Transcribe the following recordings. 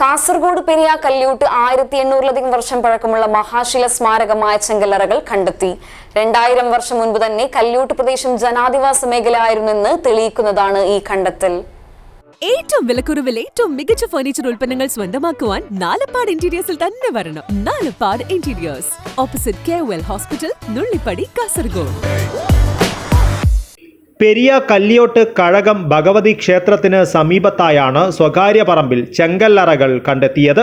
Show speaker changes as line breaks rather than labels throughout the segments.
കാസർഗോഡ് പെരിയ കല്യൂട്ട് ആയിരത്തി എണ്ണൂറിലധികം വർഷം പഴക്കമുള്ള മഹാശില സ്മാരകമായ ചെങ്കല്ലറകൾ കണ്ടെത്തി. രണ്ടായിരം വർഷം മുൻപ് തന്നെ കല്യൂട്ട് പ്രദേശം ജനാധിവാസ മേഖലയായിരുന്നെന്ന് തെളിയിക്കുന്നതാണ് ഈ കണ്ടെത്തൽ.
ഏറ്റവും വിലക്കുറവിൽ ഏറ്റവും മികച്ച ഫർണിച്ചർ ഉൽപ്പന്നങ്ങൾ സ്വന്തമാക്കുവാൻ നാലപ്പാട് ഇന്റീരിയേഴ്സിൽ തന്നെ വരണം. Nalappad interiors opposite K hospital Nullippady Kasaragod
Periya Kalliyot Kazhakam Bhagavathi ക്ഷേത്രത്തിന് സമീപത്തായാണ് സ്വകാര്യ പറമ്പിൽ ചെങ്കല്ലറകൾ കണ്ടെത്തിയത്.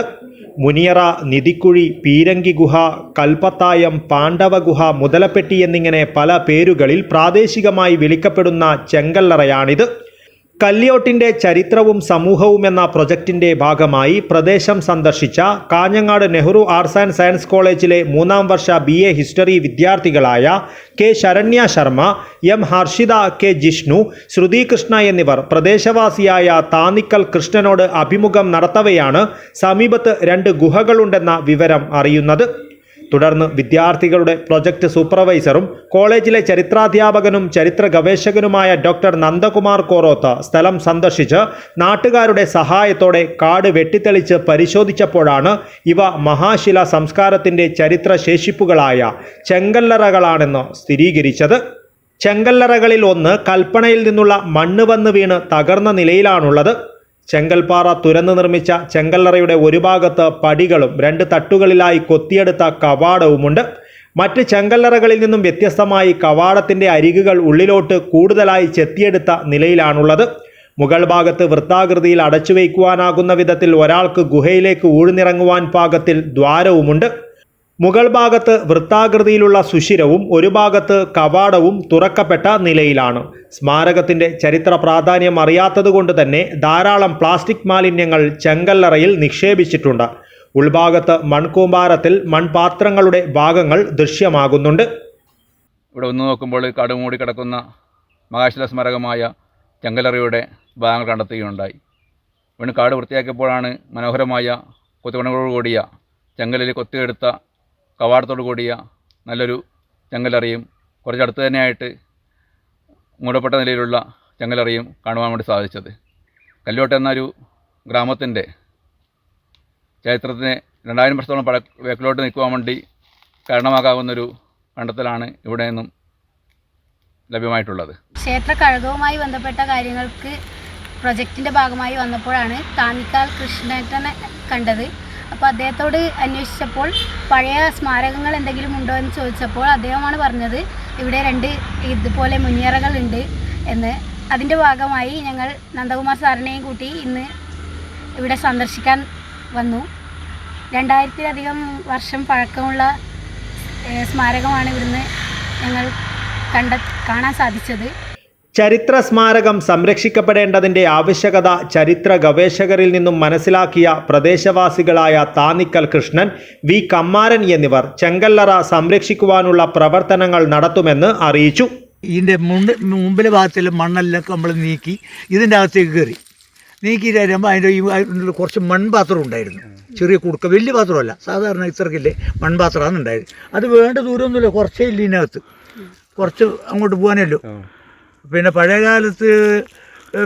മുനിയറ നിധിക്കുഴി പീരങ്കി ഗുഹ കൽപ്പത്തായം പാണ്ഡവ ഗുഹ മുതലപ്പെട്ടി എന്നിങ്ങനെ പല പേരുകളിൽ പ്രാദേശികമായി വിളിക്കപ്പെടുന്ന ചെങ്കല്ലറയാണിത്. കല്ലിയോട്ടിന്റെ ചരിത്രവും സമൂഹവും എന്ന പ്രൊജക്ടിന്റെ ഭാഗമായി പ്രദേശം സന്ദർശിച്ച Kanhangad Nehru arts and science കോളേജിലെ മൂന്നാം വർഷ B A history വിദ്യാർത്ഥികളായ K Saranya Sharma M Harshitha K Jishnu Sruthikrishna എന്നിവർ പ്രദേശവാസിയായ താന്നിക്കൽ കൃഷ്ണനോട് അഭിമുഖം നടത്തവെയാണ് സമീപത്ത് രണ്ട് ഗുഹകളുണ്ടെന്ന വിവരം അറിയുന്നത്. തുടർന്ന് വിദ്യാർത്ഥികളുടെ പ്രൊജക്ട് സൂപ്പർവൈസറും കോളേജിലെ ചരിത്രാധ്യാപകനും ചരിത്ര ഗവേഷകനുമായ ഡോക്ടർ നന്ദകുമാർ കോറോത്ത സ്ഥലം സന്ദർശിച്ച് നാട്ടുകാരുടെ സഹായത്തോടെ കാട് വെട്ടിത്തെളിച്ച് പരിശോധിച്ചപ്പോഴാണ് ഇവ മഹാശില സംസ്കാരത്തിന്റെ ചരിത്ര ശേഷിപ്പുകളായ ചെങ്കല്ലറകളാണെന്ന് സ്ഥിരീകരിച്ചത്. ചെങ്കല്ലറകളിൽ ഒന്ന് കൽപ്പണയിൽ നിന്നുള്ള മണ്ണ് വന്ന് വീണ് തകർന്ന നിലയിലാണുള്ളത്. ചെങ്കൽപ്പാറ തുരന്നു നിർമ്മിച്ച ചെങ്കല്ലറയുടെ ഒരു ഭാഗത്ത് പടികളും രണ്ട് തട്ടുകളിലായി കൊത്തിയെടുത്ത കവാടവുമുണ്ട്. മറ്റ് ചെങ്കല്ലറകളിൽ നിന്നും വ്യത്യസ്തമായി കവാടത്തിന്റെ അരികുകൾ ഉള്ളിലോട്ട് കൂടുതലായി ചെത്തിയെടുത്ത നിലയിലാണുള്ളത്. മുകൾ ഭാഗത്ത് വൃത്താകൃതിയിൽ അടച്ചു വയ്ക്കുവാനാകുന്ന വിധത്തിൽ ഒരാൾക്ക് ഗുഹയിലേക്ക് ഊഴ്ന്നിറങ്ങുവാൻ പാകത്തിൽ ദ്വാരവുമുണ്ട്. മുകൾ ഭാഗത്ത് വൃത്താകൃതിയിലുള്ള സുഷിരവും ഒരു ഭാഗത്ത് കവാടവും തുറക്കപ്പെട്ട നിലയിലാണ്. സ്മാരകത്തിന്റെ ചരിത്ര പ്രാധാന്യം അറിയാത്തതുകൊണ്ട് തന്നെ ധാരാളം പ്ലാസ്റ്റിക് മാലിന്യങ്ങൾ ചെങ്കല്ലറയിൽ നിക്ഷേപിച്ചിട്ടുണ്ട്. ഉൾഭാഗത്ത് മൺകൂമ്പാരത്തിൽ മൺപാത്രങ്ങളുടെ ഭാഗങ്ങൾ ദൃശ്യമാകുന്നുണ്ട്.
ഇവിടെ ഒന്ന് നോക്കുമ്പോൾ കടുമൂടി മൂടി കിടക്കുന്ന മഹാശില സ്മാരകമായ ചെങ്കലറയുടെ ഭാഗങ്ങൾ കണ്ടെത്തുകയുണ്ടായി. വീണ്ടും കാട് വൃത്തിയാക്കിയപ്പോഴാണ് മനോഹരമായ കൊത്തുപണികളോട് കൂടിയ ചെങ്കലിൽ കൊത്തിയെടുത്ത കവാടത്തോടു കൂടിയ നല്ലൊരു ചെങ്കലറിയും കുറച്ചടുത്ത് തന്നെയായിട്ട് മൂടപ്പെട്ട നിലയിലുള്ള ചെങ്കലറിയും കാണുവാൻ വേണ്ടി സാധിച്ചത്. കല്ലോട്ട് എന്നൊരു ഗ്രാമത്തിന്റെ ചരിത്രത്തിന് രണ്ടായിരം വർഷത്തോളം പഴ വേക്കിലോട്ട് നിൽക്കുവാൻ വേണ്ടി കാരണമാകാവുന്നൊരു കണ്ടെത്തലാണ് ഇവിടെ നിന്നും ലഭ്യമായിട്ടുള്ളത്.
ക്ഷേത്ര കഴകവുമായി ബന്ധപ്പെട്ട കാര്യങ്ങൾക്ക് പ്രൊജക്റ്റിന്റെ ഭാഗമായി വന്നപ്പോഴാണ് താന്നിക്കാൽ കൃഷ്ണേട്ടനെ കണ്ടത്. അപ്പോൾ അദ്ദേഹത്തോട് അന്വേഷിച്ചപ്പോൾ പഴയ സ്മാരകങ്ങൾ എന്തെങ്കിലും ഉണ്ടോ എന്ന് ചോദിച്ചപ്പോൾ അദ്ദേഹമാണ് പറഞ്ഞത് ഇവിടെ രണ്ട് ഇതുപോലെ മുനിയറകളുണ്ട് എന്ന്. അതിന്റെ ഭാഗമായി ഞങ്ങൾ നന്ദകുമാർ സാറിനെയും കൂട്ടി ഇന്ന് ഇവിടെ സന്ദർശിക്കാൻ വന്നു. രണ്ടായിരത്തിലധികം വർഷം പഴക്കമുള്ള സ്മാരകമാണ് ഇവിടുന്ന് ഞങ്ങൾ കണ്ട കാണാൻ സാധിച്ചത്.
ചരിത്ര സ്മാരകം സംരക്ഷിക്കപ്പെടേണ്ടതിന്റെ ആവശ്യകത ചരിത്ര ഗവേഷകരിൽ നിന്നും മനസ്സിലാക്കിയ പ്രദേശവാസികളായ താന്നിക്കൽ കൃഷ്ണൻ വി. കമ്മാരൻ എന്നിവർ ചെങ്കല്ലറ സംരക്ഷിക്കുവാനുള്ള പ്രവർത്തനങ്ങൾ നടത്തുമെന്ന് അറിയിച്ചു.
ഇതിന്റെ മുണ്ട് മുമ്പിലെ ഭാഗത്തിൽ മണ്ണെല്ലാം നമ്മൾ നീക്കി ഇതിന്റെ അകത്തേക്ക് കയറി. നീക്കി കഴിയുമ്പോൾ അതിന്റെ ഈ അതിന്റെ കുറച്ച് മൺപാത്രം ഉണ്ടായിരുന്നു. ചെറിയ കുടുക്ക വലിയ പാത്രമല്ല സാധാരണ ഇത്രക്കില്ലേ മൺപാത്രമാണ് ഉണ്ടായത്. അത് വേണ്ട ദൂരമൊന്നുമില്ല കുറച്ചേ ഇല്ല ഇതിനകത്ത്. കുറച്ച് അങ്ങോട്ട് പോകാനല്ലോ പിന്നെ പഴയ കാലത്ത്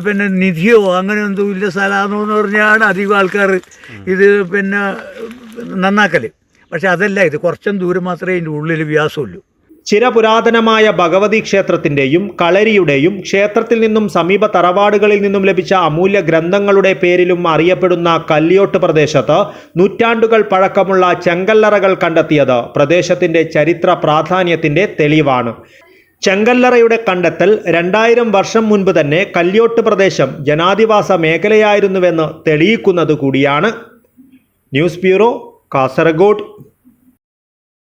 പിന്നെ നിധിയോ അങ്ങനെ ഒന്നും ഇല്ല സ്ഥലമാണോ എന്ന് പറഞ്ഞാണ് അധികം ആൾക്കാർ ഇത് പിന്നെ നന്നാക്കൽ പക്ഷെ അതല്ല ഇത് കുറച്ചും ദൂരം മാത്രമേ ഇതിന്റെ ഉള്ളിൽ വ്യാസമുള്ളൂ.
ചിരപുരാതനമായ ഭഗവതി ക്ഷേത്രത്തിന്റെയും കളരിയുടെയും ക്ഷേത്രത്തിൽ നിന്നും സമീപ തറവാടുകളിൽ നിന്നും ലഭിച്ച അമൂല്യ ഗ്രന്ഥങ്ങളുടെ പേരിലും അറിയപ്പെടുന്ന കല്ലിയോട്ട് പ്രദേശത്ത് നൂറ്റാണ്ടുകൾ പഴക്കമുള്ള ചെങ്കല്ലറകൾ കണ്ടെത്തിയത് പ്രദേശത്തിന്റെ ചരിത്ര പ്രാധാന്യത്തിന്റെ തെളിവാണ്. ചെങ്കല്ലറയുടെ കണ്ടെത്തൽ രണ്ടായിരം വർഷം മുൻപ് തന്നെ കല്യോട്ട് പ്രദേശം ജനാധിവാസ മേഖലയായിരുന്നുവെന്ന് തെളിയിക്കുന്നത് കൂടിയാണ് ന്യൂസ് ബ്യൂറോ കാസർഗോഡ്.